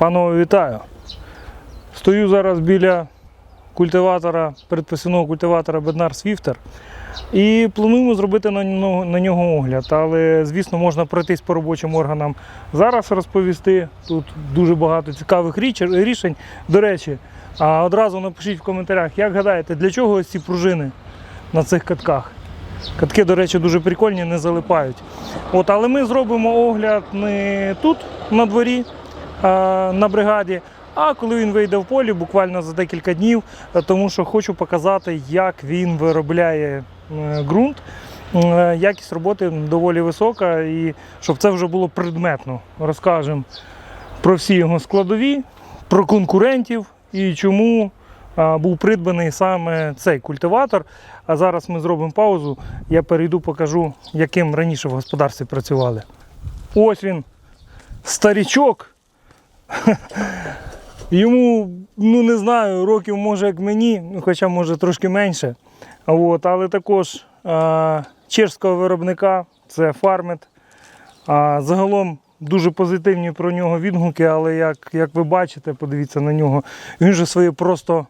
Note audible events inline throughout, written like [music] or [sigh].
Панове, вітаю. Стою зараз біля культиватора, передпосівного культиватора Bednar Swifter. І плануємо зробити на нього, огляд. Але, звісно, можна пройтись по робочим органам зараз розповісти. Тут дуже багато цікавих рішень. До речі, одразу напишіть в коментарях, як гадаєте, для чого ось ці пружини на цих катках? Катки, до речі, дуже прикольні, не залипають. От, але ми зробимо огляд не тут, на дворі, на бригаді, а коли він вийде в полі, буквально за декілька днів, е, тому що хочу показати, як він виробляє е, ґрунт. Е, Якість роботи доволі висока, і щоб це вже було предметно. Розкажемо про всі його складові, про конкурентів і чому був придбаний саме цей культиватор. А зараз ми зробимо паузу. Я перейду, покажу, яким раніше в господарстві працювали. Ось він, старічок. [laughs] Йому, ну не знаю, років може як мені, ну, хоча може трошки менше. От, але також а, чешського виробника це Farmet. А, загалом дуже позитивні про нього відгуки, але як, як ви бачите, подивіться на нього, він же своє просто.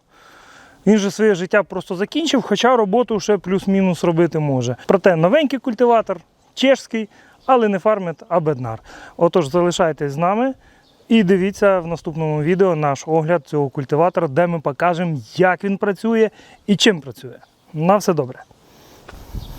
Він же своє життя просто закінчив, хоча роботу ще плюс-мінус робити може. Проте новенький культиватор, чешський, але не фармет, а беднар. Отож, залишайтесь з нами і дивіться в наступному відео наш огляд цього культиватора, де ми покажемо, як він працює і чим працює. На все добре.